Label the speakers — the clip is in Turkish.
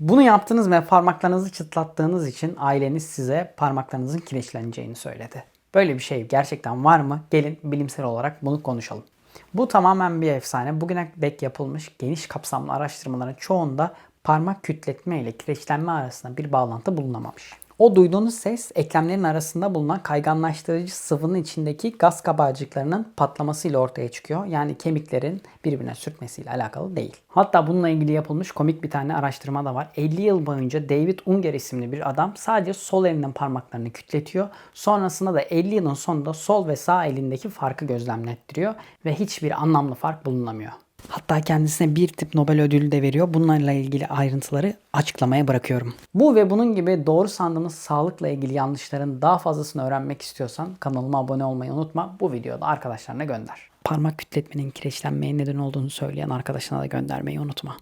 Speaker 1: Bunu yaptınız ve parmaklarınızı çıtlattığınız için aileniz size parmaklarınızın kireçleneceğini söyledi. Böyle bir şey gerçekten var mı? Gelin bilimsel olarak bunu konuşalım. Bu tamamen bir efsane. Bugüne dek yapılmış geniş kapsamlı araştırmaların çoğunda parmak kütletme ile kireçlenme arasında bir bağlantı bulunamamış. O duyduğunuz ses eklemlerin arasında bulunan kayganlaştırıcı sıvının içindeki gaz kabarcıklarının patlamasıyla ortaya çıkıyor. Yani kemiklerin birbirine sürtmesiyle alakalı değil. Hatta bununla ilgili yapılmış komik bir tane araştırma da var. 50 yıl boyunca David Unger isimli bir adam sadece sol elinin parmaklarını kütletiyor. Sonrasında da 50 yılın sonunda sol ve sağ elindeki farkı gözlemlettiriyor ve hiçbir anlamlı fark bulunamıyor. Hatta kendisine bir tip Nobel ödülü de veriyor. Bunlarla ilgili ayrıntıları açıklamaya bırakıyorum. Bu ve bunun gibi doğru sandığımız sağlıkla ilgili yanlışların daha fazlasını öğrenmek istiyorsan kanalıma abone olmayı unutma. Bu videoda arkadaşlarına gönder. Parmak kütletmenin kireçlenmeye neden olduğunu söyleyen arkadaşına da göndermeyi unutma.